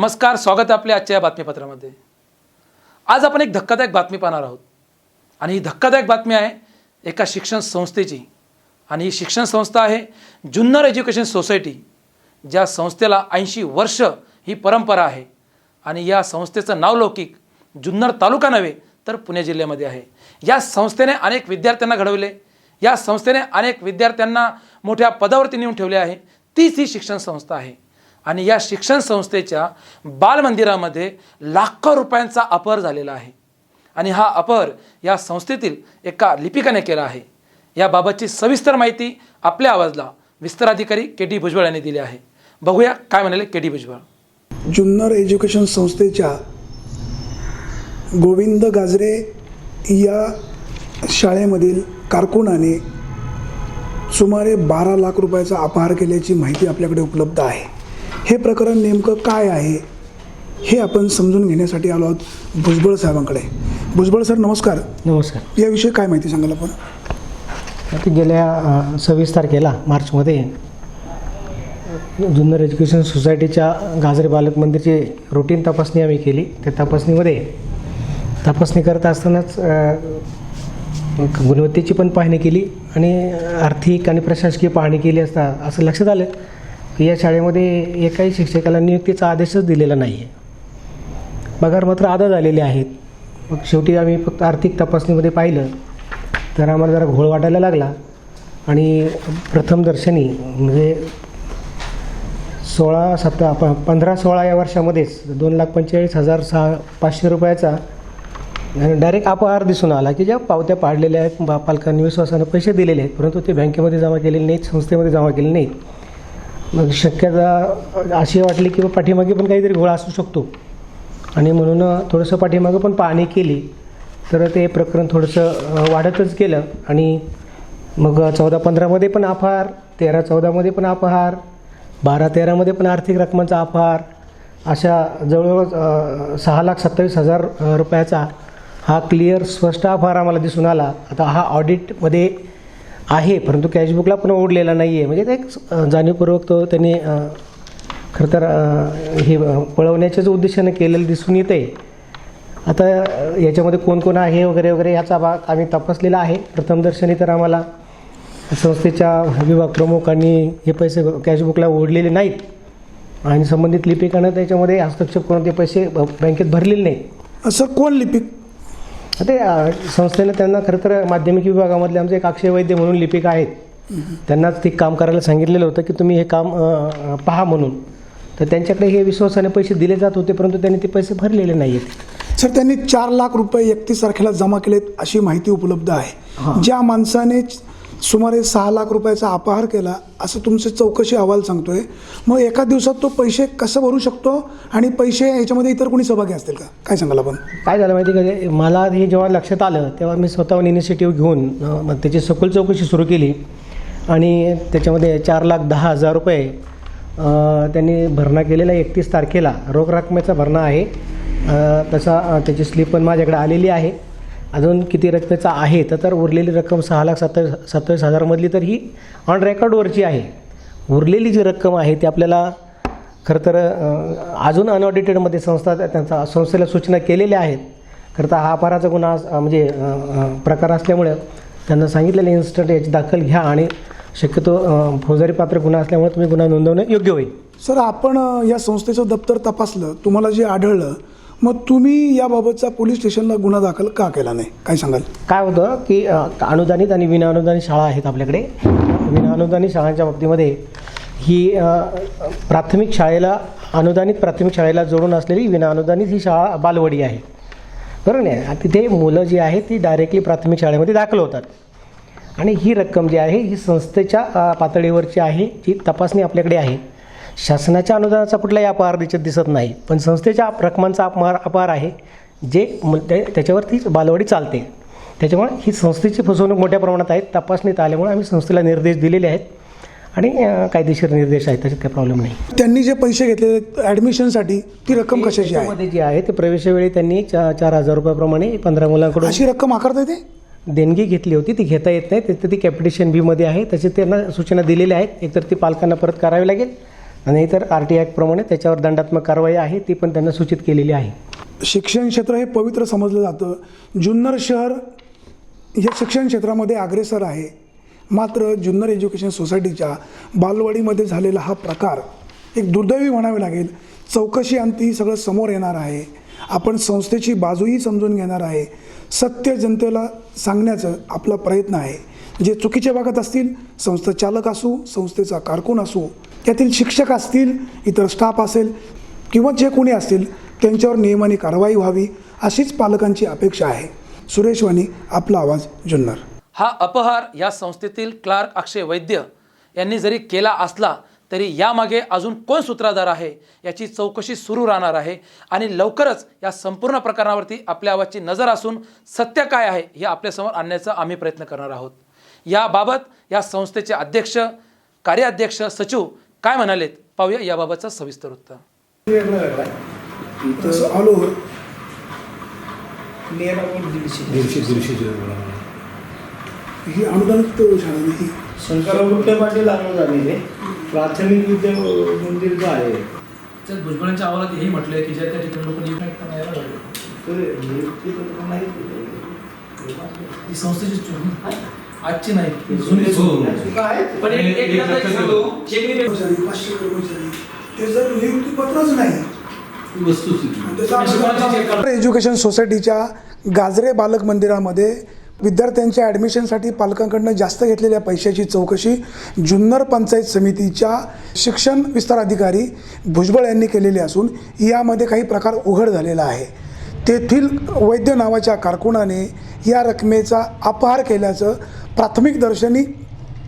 नमस्कार स्वागत आहे आपल्या आजच्या या बातमीपत्रामध्ये. आज आपण एक धक्कादायक बातमी पाहणार आहोत. आणि ही धक्कादायक बातमी आहे एका शिक्षण संस्थेची. आणि ही शिक्षण संस्था आहे जुन्नर एज्युकेशन सोसायटी ज्या संस्थेला ऐंशी वर्ष ही परंपरा आहे. आणि या संस्थेचं नावलौकिक जुन्नर तालुका नव्हे तर पुणे जिल्ह्यामध्ये आहे. या संस्थेने अनेक विद्यार्थ्यांना घडवले. या संस्थेने अनेक विद्यार्थ्यांना मोठ्या पदावरती नेऊन ठेवले आहे. तीच ही शिक्षण संस्था आहे. आणि या शिक्षण संस्थेच्या बालमंदिरामध्ये लाखो रुपयांचा अपहर झालेला आहे. आणि हा अपहर या संस्थेतील एका लिपिकाने केला आहे. याबाबतची सविस्तर माहिती आपल्या आवाजला विस्ताराधिकारी के डी भुजबळ यांनी दिली आहे. बघूया काय म्हणाले K D Bhujbal. Junnar education संस्थेच्या गोविंद गाजरे या शाळेमधील कारकुनाने सुमारे बारा लाख रुपयाचा अपहार केल्याची माहिती आपल्याकडे उपलब्ध आहे. हे प्रकरण नेमकं काय आहे हे आपण समजून घेण्यासाठी आलो आहोत भुजबळ साहेबांकडे. भुजबळ सर नमस्कार. नमस्कार. याविषयी काय माहिती सांगाल आपण? गेल्या सव्वीस तारखेला मार्चमध्ये जुन्नर एज्युकेशन सोसायटीच्या गाजरे बालक मंदिरची रुटीन तपासणी आम्ही केली. त्या तपासणीमध्ये तपासणी करत असतानाच गुणवत्तेची पण पाहणी केली आणि आर्थिक आणि प्रशासकीय पाहणी केली असता असं लक्षात आलं. की या शाळेमध्ये एकाही शिक्षकाला नियुक्तीचा आदेशच दिलेला नाही आहे पगार मात्र आदा झालेले आहेत. मग शेवटी आम्ही फक्त आर्थिक तपासणीमध्ये पाहिलं तर आम्हाला जरा घोळ वाटायला लागला. आणि प्रथमदर्शनी म्हणजे सोळा सत्ता प पंधरा सोळा या वर्षामध्येच दोन लाख पंचेचाळीस हजार सहा पाचशे रुपयाचा डायरेक्ट अपहार दिसून आला की ज्या पावत्या पाडलेल्या आहेत बा पालकांनी विश्वासानं पैसे दिलेले आहेत परंतु ते बँकेमध्ये जमा केलेले नाहीत संस्थेमध्ये जमा केले नाहीत. मग शक्यता अशी वाटली की बा पाठीमागे पण काहीतरी घोळा असू शकतो. आणि म्हणून थोडंसं पाठीमागं पण पाहणी केली. तर ते प्रकरण थोडंसं वाढतच गेलं. आणि मग चौदा पंधरामध्ये पण अपहार तेरा चौदामध्ये पण अपहार बारा तेरामध्ये पण आर्थिक रकमांचा अपहार अशा जवळजवळ सहा लाख सत्तावीस हजार रुपयाचा हा क्लिअर स्पष्ट अपहार आम्हाला दिसून आला. आता हा ऑडिटमध्ये आहे परंतु कॅशबुकला पण ओढलेला नाही आहे म्हणजे ते एक जाणीवपूर्वक तो त्यांनी खरं तर हे पळवण्याच्याच उद्देशाने केलेलं दिसून येते आता याच्यामध्ये कोण कोण आहे वगैरे वगैरे याचा भाग आम्ही तपासलेला आहे. प्रथमदर्शनी तर आम्हाला संस्थेच्या विभाग प्रमुखांनी हे पैसे कॅशबुकला ओढलेले नाहीत. आणि संबंधित लिपिकानं त्याच्यामध्ये हस्तक्षेप करून ते पैसे बँकेत भरलेले नाहीत. असं कोण लिपिक? ते संस्थेनं त्यांना खरं तर माध्यमिक विभागामधले आमचे एक अक्षय वैद्य म्हणून लिपिक आहेत. त्यांनाच ते काम करायला सांगितलेलं होतं की तुम्ही हे काम पहा म्हणून. तर त्यांच्याकडे हे विश्वासाने पैसे दिले जात होते परंतु त्यांनी ते पैसे भरलेले नाही आहेत सर त्यांनी चार लाख रुपये एकतीस तारखेला जमा केलेत अशी माहिती उपलब्ध आहे. ज्या माणसाने सुमारे सहा लाख रुपयाचा अपहार केला असं तुमचे चौकशी अहवाल सांगतोय. मग एका दिवसात तो पैसे कसं भरू शकतो? आणि पैसे याच्यामध्ये इतर कोणी सहभागी असतील का? काय सांगाल आपण? काय झालं माहिती का? मला हे जेव्हा लक्षात आलं तेव्हा मी स्वतःहून इनिशिएटिव्ह घेऊन मग त्याची सखोल चौकशी सुरू केली. आणि त्याच्यामध्ये चार लाख दहा हजार रुपये त्यांनी भरणा केलेला एकतीस तारखेला. रोख रकमेचा भरणा आहे. तसा त्याची स्लिप पण माझ्याकडे आलेली आहे. अजून किती रकमेचा आहे तर तर उरलेली रक्कम सहा लाख सत्तावीस सत्तावीस हजारमधली तर ही ऑन रेकॉर्डवरची आहे. उरलेली जी रक्कम आहे ती आपल्याला खरं तर अजून अनऑडिटेडमध्ये संस्था त्यांचा संस्थेला सूचना केलेल्या आहेत. खरं तर हा अपहाराचा गुन्हा म्हणजे प्रकार असल्यामुळे त्यांना सांगितलेलं इन्स्टंट याची दाखल घ्या आणि शक्यतो फौजदारी पात्र गुन्हा असल्यामुळे तुम्ही गुन्हा नोंदवणं योग्य होईल. सर आपण या संस्थेचं दप्तर तपासलं. तुम्हाला जे आढळलं मग तुम्ही याबाबतचा पोलीस स्टेशनला गुन्हा दाखल का केला नाही? काय सांगाल? काय होतं की अनुदानित आणि विनाअनुदानित शाळा आहेत आपल्याकडे. विनाअनुदानित शाळांच्या बाबतीमध्ये ही प्राथमिक शाळेला अनुदानित प्राथमिक शाळेला जोडून असलेली विनाअनुदानित ही शाळा बालवडी आहे. बरोबर नाही? तिथे मुलं जी आहेत ती डायरेक्टली प्राथमिक शाळेमध्ये दाखल होतात. आणि ही रक्कम जी आहे ही संस्थेच्या पातळीवरची आहे जी तपासणी आपल्याकडे आहे. शासनाच्या अनुदानाचा कुठलाही अपहार त्याच्यात दिसत नाही पण संस्थेच्या रकमांचा अपहार अपहार आहे जे त्याच्यावरती बालवाडी चालते. त्याच्यामुळे ही संस्थेची फसवणूक मोठ्या प्रमाणात आहे तपासणीत आल्यामुळे आम्ही संस्थेला निर्देश दिलेले आहेत. आणि कायदेशीर निर्देश आहेत त्याच्यात काही प्रॉब्लेम नाही. त्यांनी जे पैसे घेतलेले ॲडमिशनसाठी ती रक्कम कशाची आहे? जी आहे ते प्रवेशावेळी त्यांनी चा चार हजार रुपयाप्रमाणे पंधरा मुलांकडून अशी रक्कम आकारता येते देणगी घेतली होती ती घेता येत नाही. तर ती कॅपिटेशन बीमध्ये आहे त्याचे त्यांना सूचना दिलेल्या आहेत. एकतर ती पालकांना परत करावी लागेल आणि इतर आर टी ॲक्टप्रमाणे त्याच्यावर दंडात्मक कारवाई आहे ती पण त्यांना सूचित केलेली आहे. शिक्षण क्षेत्र हे पवित्र समजलं जातं. जुन्नर शहर हे शिक्षण क्षेत्रामध्ये अग्रेसर आहे. मात्र जुन्नर एज्युकेशन सोसायटीच्या बालवाडीमध्ये झालेला हा प्रकार एक दुर्दैवी म्हणावे लागेल. चौकशी अंती सगळं समोर येणार आहे. आपण संस्थेची बाजूही समजून घेणार आहे. सत्य जनतेला सांगण्याचं आपला प्रयत्न आहे. जे चुकीच्या भागात असतील संस्था चालक असू संस्थेचा कारकून असू त्यातील शिक्षक असतील इतर स्टाफ असेल किंवा जे कोणी असतील त्यांच्यावर नियमाने कारवाई व्हावी अशीच पालकांची अपेक्षा आहे. सुरेश वाणी आपला आवाज जुन्नर. हा अपहार या संस्थेतील क्लार्क अक्षय वैद्य यांनी जरी केला असला तरी यामागे अजून कोण सूत्रधार आहे याची चौकशी सुरू राहणार आहे आणि लवकरच या संपूर्ण प्रकरणावरती आपल्या आवाजची नजर असून सत्य काय आहे हे आपल्यासमोर आणण्याचा आम्ही प्रयत्न करणार आहोत. याबाबत या संस्थेचे अध्यक्ष कार्याध्यक्ष सचिव काय म्हणालेत? पाहूया याबाबतचा सविस्तर उत्तर. ओव्हर ही अनुदानित शाळा नाही. शंकरराव गुट्टे पाटील प्राथमिक विद्या मंदिर जो आहे. तर भुजबळांच्या अहवालात हेही म्हटलंय की ज्या त्या ठिकाणी लोक नियुक्त करायला लागले. ते नियुक्ती तर नाही. ही संस्थेची चूक. आजची नाही. पण एक एक लक्षात सांगू, एक मी- कर्मचारी पाचशे कर्मचारी ते जर नियुक्तीपत्रच नाही. एज्युकेशन सोसायटीच्या गाजरे बालक मंदिरामध्ये विद्यार्थ्यांच्या ॲडमिशनसाठी पालकांकडनं जास्त घेतलेल्या पैशाची चौकशी जुन्नर पंचायत समितीच्या शिक्षण विस्तार अधिकारी भुजबळ यांनी केलेली असून यामध्ये काही प्रकार उघड झालेला आहे. तेथील वैद्य नावाच्या कारकुनाने या रकमेचा अपहार केल्याचं प्राथमिक दर्शनी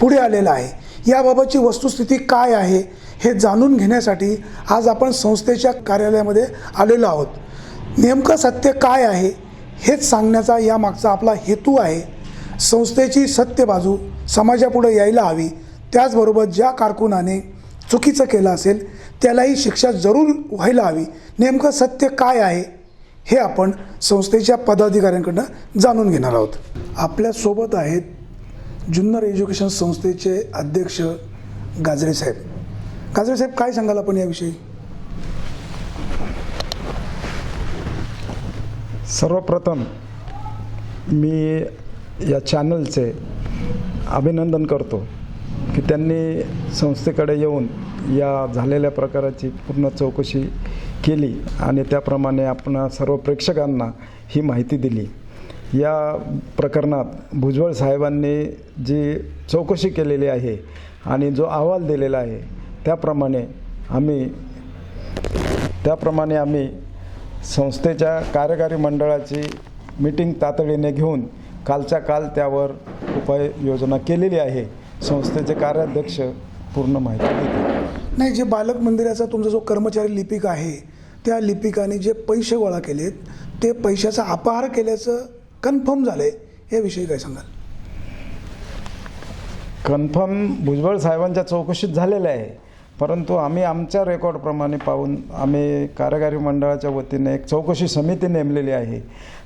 पुढे आलेलं आहे. याबाबतची वस्तुस्थिती काय आहे हे जाणून घेण्यासाठी आज आपण संस्थेच्या कार्यालयामध्ये आलेलो आहोत. नेमकं सत्य काय आहे हेच सांगण्याचा यामागचा आपला हेतू आहे. संस्थेची सत्य बाजू समाजापुढे यायला हवी. त्याचबरोबर ज्या कारकुनाने चुकीचं केलं असेल त्यालाही शिक्षा जरूर व्हायला हवी. नेमकं सत्य काय आहे हे आपण संस्थेच्या पदाधिकाऱ्यांकडनं जाणून घेणार आहोत. आपल्यासोबत आहेत जुन्नर एज्युकेशन संस्थेचे अध्यक्ष गाजरे साहेब. गाजरे साहेब काय सांगाल आपण याविषयी? सर्वप्रथम मी या चॅनलचे अभिनंदन करतो की त्यांनी संस्थेकडे येऊन या झालेल्या प्रकाराची पूर्ण चौकशी केली आणि त्याप्रमाणे आपण सर्व प्रेक्षकांना ही माहिती दिली. या प्रकरणात भुजबळ साहेबांनी जी चौकशी केलेली आहे आणि जो अहवाल दिलेला आहे त्याप्रमाणे आम्ही त्याप्रमाणे आम्ही संस्थेच्या कार्यकारी मंडळाची मीटिंग तातडीने घेऊन कालच्या काल त्यावर उपाययोजना केलेली आहे. संस्थेचे कार्याध्यक्ष पूर्ण माहिती देते नाही जे बालक मंदिराचा तुमचा जो कर्मचारी लिपिक आहे त्या लिपिकाने जे पैसे गोळा केलेत ते पैशाचा अपहार केल्याचं कन्फर्म झालं आहे याविषयी काय सांगाल? कन्फर्म भुजबळ साहेबांच्या चौकशीत झालेलं आहे. परंतु आम्ही आमच्या रेकॉर्डप्रमाणे पाहून आम्ही कार्यकारी मंडळाच्या वतीने एक चौकशी समिती नेमलेली आहे.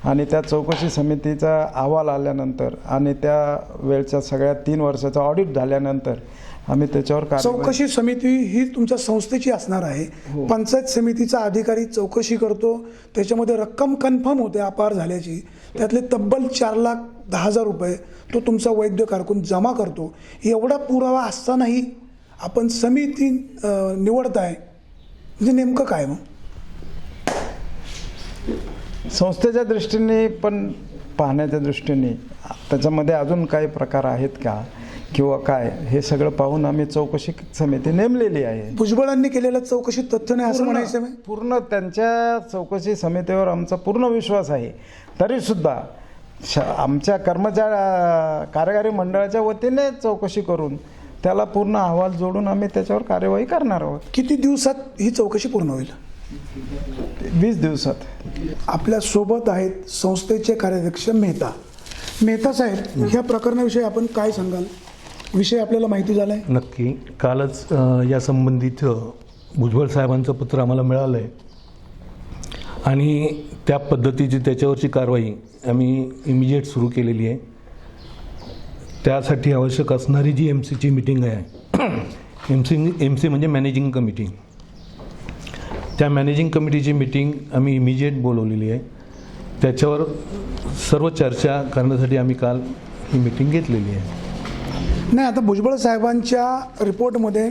आणि त्या चौकशी समितीचा अहवाल आल्यानंतर आणि त्या वेळच्या सगळ्या तीन वर्षाचा ऑडिट झाल्यानंतर आम्ही त्याच्यावर कार्यवाही- चौकशी समिती ही तुमच्या संस्थेची असणार आहे. पंचायत समितीचा अधिकारी चौकशी करतो. त्याच्यामध्ये रक्कम कन्फर्म होते अपहार झाल्याची. त्यातले तब्बल चार लाख दहा हजार रुपये तो तुमचा वैद्य कारकून जमा करतो. एवढा पुरावा असतानाही आपण समिती अं, निवडताय. म्हणजे नेमकं काय मग? संस्थेच्या दृष्टीने पण पाहण्याच्या दृष्टीने त्याच्यामध्ये अजून काही प्रकार आहेत का? किंवा काय हे सगळं पाहून आम्ही चौकशी समिती नेमलेली आहे. भुजबळांनी केलेल्या चौकशीत तथ्य नाही असं म्हणायचं पूर्ण त्यांच्या चौकशी समितीवर आमचा पूर्ण विश्वास आहे. तरीसुद्धा श आमच्या कर्मचारी कार्यकारी मंडळाच्या वतीने चौकशी करून त्याला पूर्ण अहवाल जोडून आम्ही त्याच्यावर कार्यवाही करणार आहोत. किती दिवसात ही चौकशी पूर्ण होईल? वीस दिवसात. आपल्यासोबत आहेत संस्थेचे कार्याध्यक्ष मेहता. मेहता साहेब ह्या प्रकरणाविषयी आपण काय सांगाल? विषय आपल्याला माहिती झाला आहे नक्की. कालच या संबंधित भुजबळ साहेबांचं पत्र आम्हाला मिळालं आहे आणि त्या पद्धतीची त्याच्यावरची कारवाई आम्ही इमिजिएट सुरू केलेली आहे. त्यासाठी आवश्यक असणारी जी एम सीची मिटिंग आहे एम सी एम सी म्हणजे मॅनेजिंग कमिटी त्या मॅनेजिंग कमिटीची मीटिंग आम्ही इमिजिएट बोलवलेली आहे. त्याच्यावर सर्व चर्चा करण्यासाठी आम्ही काल ही मिटिंग घेतलेली आहे. नाही आता भुजबळ साहेबांच्या रिपोर्टमध्ये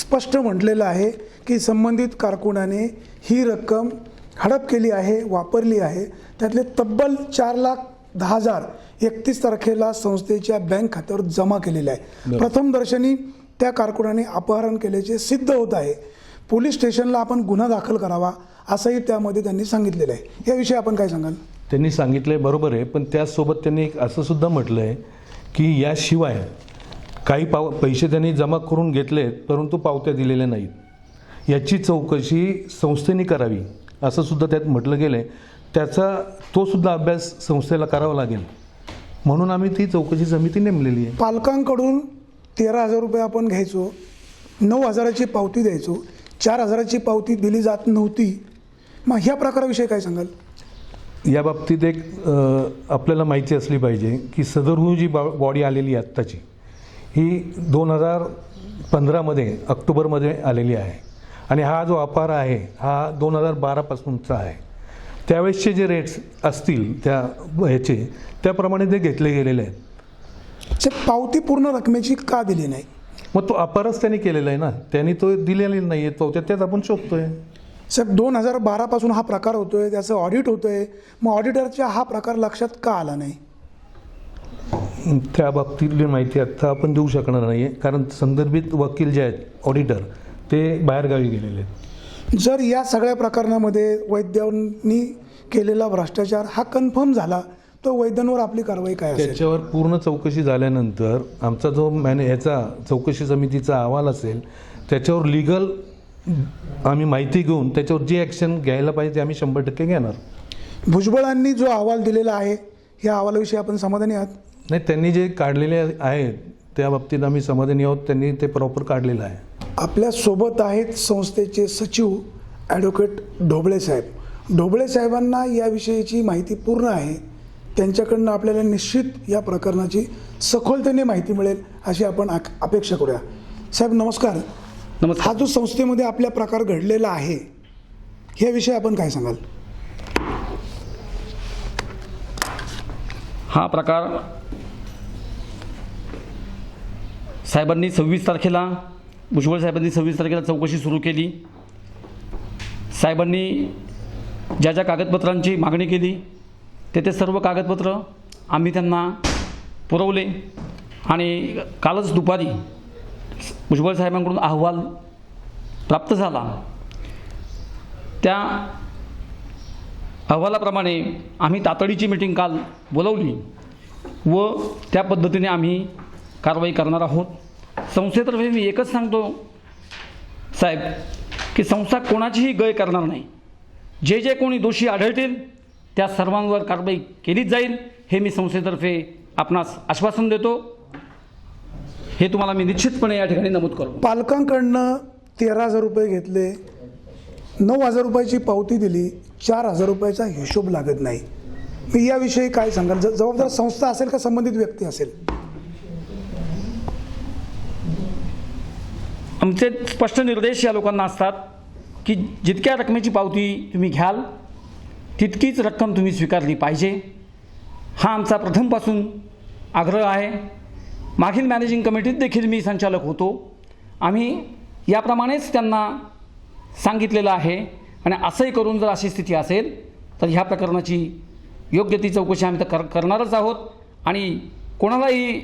स्पष्ट म्हटलेलं आहे की संबंधित कारकुनाने ही रक्कम हडप केली आहे वापरली आहे. त्यातले तब्बल चार लाख दहा हजार एकतीस तारखेला संस्थेच्या बँक खात्यावर जमा केलेले आहे. प्रथम दर्शनी त्या कारकुनाने अपहरण केल्याचे सिद्ध होत आहे. पोलीस स्टेशनला आपण गुन्हा दाखल करावा असंही त्यामध्ये त्यांनी सांगितलेलं आहे. याविषयी आपण काय सांगाल? त्यांनी सांगितलं बरोबर आहे. पण त्याचसोबत त्यांनी एक असं सुद्धा म्हटलं आहे की याशिवाय काही पाव पैसे त्यांनी जमा करून घेतलेत परंतु पावत्या दिलेल्या नाहीत. याची चौकशी संस्थेने करावी असं सुद्धा त्यात म्हटलं गेलं आहे त्याचा तो सुद्धा अभ्यास संस्थेला करावा लागेल. म्हणून आम्ही ती चौकशी समिती नेमलेली आहे. पालकांकडून तेरा हजार रुपये आपण घ्यायचो नऊ हजाराची पावती द्यायचो चार हजाराची पावती दिली जात नव्हती. मग ह्या प्रकाराविषयी काय सांगाल? या बाबतीत एक आपल्याला माहिती असली पाहिजे की सदरहून जी बॉ बॉडी आलेली आहे आत्ताची ही दोन हजार पंधरामध्ये ऑक्टोबरमध्ये आलेली आहे. आणि हा जो अपार आहे हा दोन हजार बारापासूनचा आहे. त्यावेळेसचे जे रेट्स असतील त्या ह्याचे त्याप्रमाणे ते घेतले गेलेले आहेत. पावती पूर्ण रकमेची का दिली नाही? मग तो अपारच त्यांनी केलेला आहे ना? त्यांनी तो दिलेला नाही आहे तो त्यात आपण शोधतोय. साहेब दोन हजार बारापासून हा प्रकार होतोय त्याचं ऑडिट होतोय. मग ऑडिटरच्या हा प्रकार लक्षात का आला नाही? त्या बाबतीतली माहिती आत्ता आपण देऊ शकणार नाही आहे कारण संदर्भित वकील जे आहेत ऑडिटर ते बाहेरगावी गेलेले आहेत. जर या सगळ्या प्रकरणामध्ये वैद्यांनी केलेला भ्रष्टाचार हा कन्फर्म झाला तर वैद्यांवर आपली कारवाई काय त्याच्यावर पूर्ण चौकशी झाल्यानंतर आमचा जो मॅने ह्याचा चौकशी समितीचा अहवाल असेल त्याच्यावर लिगल आम्ही माहिती घेऊन त्याच्यावर जी ॲक्शन घ्यायला पाहिजे ते आम्ही शंभर टक्के घेणार. भुजबळांनी जो अहवाल दिलेला आहे या अहवालाविषयी आपण समाधानी आहात? नाही त्यांनी जे काढलेले आहेत त्या बाबतीत आम्ही समाधानी आहोत. त्यांनी ते प्रॉपर काढलेलं आहे. आपल्यासोबत आहेत संस्थेचे सचिव ॲडव्होकेट ढोबळे साहेब. ढोबळे साहेबांना याविषयीची माहिती पूर्ण आहे. त्यांच्याकडनं आपल्याला निश्चित या प्रकरणाची सखोलतेने माहिती मिळेल अशी आपण अपेक्षा करूया. साहेब नमस्कार. नमस्कार. हा जो संस्थेमध्ये आपल्या प्रकार घडलेला आहे याविषयी आपण काय सांगाल? हा प्रकार साहेबांनी सव्वीस तारखेला भुजबळ साहेबांनी सव्वीस तारखेला चौकशी सुरू केली. साहेबांनी ज्या ज्या कागदपत्रांची मागणी केली ते ते सर्व कागदपत्र आम्ही त्यांना पुरवले. आणि कालच दुपारी भुजबळ साहेबांकडून अहवाल प्राप्त झाला. त्या अहवालाप्रमाणे आम्ही तातडीची मीटिंग काल बोलवली व त्या पद्धतीने आम्ही कारवाई करणार आहोत. संस्थेतर्फे मी एकच सांगतो साहेब की संस्था कोणाचीही गय करणार नाही. जे जे कोणी दोषी आढळतील त्या सर्वांवर कारवाई केलीच जाईल हे मी संस्थेतर्फे आपणास आश्वासन देतो. हे तुम्हाला मी निश्चितपणे या ठिकाणी नमूद करतो पालकांकडनं तेरा हजार रुपये घेतले नऊ हजार रुपयाची पावती दिली चार हजार रुपयाचा हिशोब लागत नाही. मी याविषयी काय सांगाल? ज- जबाबदार संस्था असेल का संबंधित व्यक्ती असेल? आमचे स्पष्ट निर्देश या लोकांना असतात की जितक्या रकमेची पावती तुम्ही घ्याल तितकीच रक्कम तुम्ही स्वीकारली पाहिजे. हा आमचा प्रथमपासून आग्रह आहे. मागील मॅनेजिंग कमिटीत देखील मी संचालक होतो. आम्ही याप्रमाणेच त्यांना सांगितलेलं आहे आणि असंही करून जर अशी स्थिती असेल तर ह्या प्रकरणाची योग्य ती चौकशी आम्ही तर कर करणारच आहोत आणि कोणालाही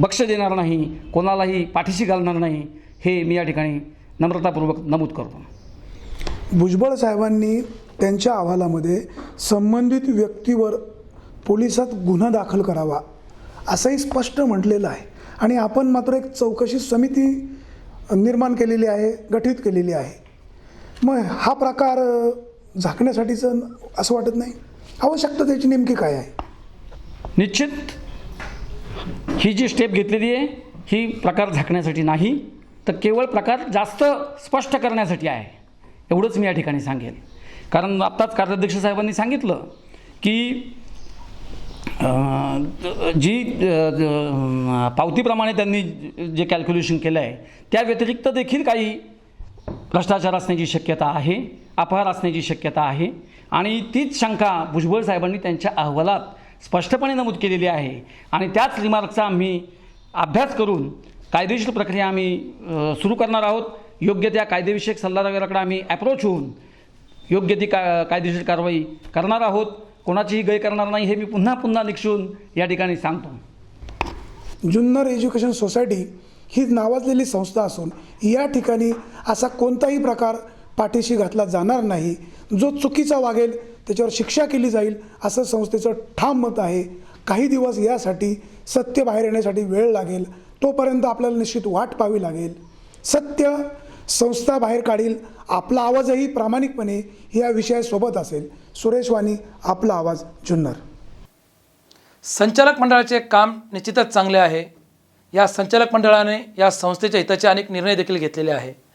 बक्ष देणार नाही कोणालाही पाठीशी घालणार नाही हे मी या ठिकाणी नम्रतापूर्वक नमूद करतो. भुजबळ साहेबांनी त्यांच्या अहवालामध्ये संबंधित व्यक्तीवर पोलिसात गुन्हा दाखल करावा असंही स्पष्ट म्हटलेलं आहे. आणि आपण मात्र एक चौकशी समिती निर्माण केलेली आहे गठीत केलेली आहे. मग हा प्रकार झाकण्यासाठीचं असं वाटत नाही? आवश्यकता त्याची नेमकी काय आहे? निश्चित ही जी स्टेप घेतलेली आहे ही प्रकार झाकण्यासाठी नाही तर केवळ प्रकार जास्त स्पष्ट करण्यासाठी आहे. एवढंच मी या ठिकाणी सांगेल कारण आत्ताच कार्याध्यक्ष साहेबांनी सांगितलं की जी पावतीप्रमाणे त्यांनी जे कॅल्क्युलेशन केलं आहे त्या व्यतिरिक्त देखील काही भ्रष्टाचार असण्याची शक्यता आहे अपहार असण्याची शक्यता आहे. आणि तीच शंका भुजबळ साहेबांनी त्यांच्या अहवालात स्पष्टपणे नमूद केलेली आहे. आणि त्याच रिमार्कचा आम्ही अभ्यास करून कायदेशीर प्रक्रिया आम्ही सुरू करणार आहोत. योग्य त्या कायदेविषयक सल्लागाराकडे आम्ही ॲप्रोच होऊन योग्य ती का कायदेशीर कारवाई करणार आहोत. कोणाचीही गय करणार नाही हे मी पुन्हा पुन्हा निक्षून या ठिकाणी सांगतो. जुन्नर एज्युकेशन सोसायटी ही नावाजलेली संस्था असून या ठिकाणी असा कोणताही प्रकार पाठीशी घातला जाणार नाही. जो चुकीचा वागेल त्याच्यावर शिक्षा केली जाईल असं संस्थेचं ठाम मत आहे. काही दिवस यासाठी सत्य बाहेर येण्यासाठी वेळ लागेल. तोपर्यंत आपल्याला निश्चित वाट पाहावी लागेल. सत्य संस्था बाहेर काढील आपला आवाजही प्रामाणिकपणे या विषयासोबत असेल. सुरेश वाणी आपला आवाज जुन्नर. संचालक मंडळाचे काम निश्चितच चांगले आहे. या संचालक मंडळाने या संस्थेच्या हिताचे अनेक निर्णय देखील घेतलेले आहे.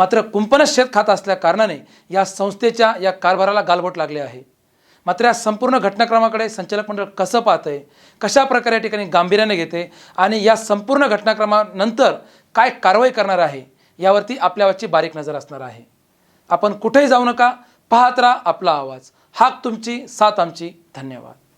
मात्र कुंपणच शेत खात असल्या कारणाने या संस्थेच्या या कारभाराला गालबोट लागले आहे. मात्र या संपूर्ण घटनाक्रमाकडे संचालक मंडळ कसं पाहतंय? कशा प्रकारे या ठिकाणी गांभीर्याने घेते? आणि या संपूर्ण घटनाक्रमानंतर काय कारवाई करणार आहे? यावरती आपल्यावरची बारीक नजर असणार आहे. आपण कुठेही जाऊ नका पाहत राहा आपला आवाज. हाक तुमची साथ आमची. धन्यवाद.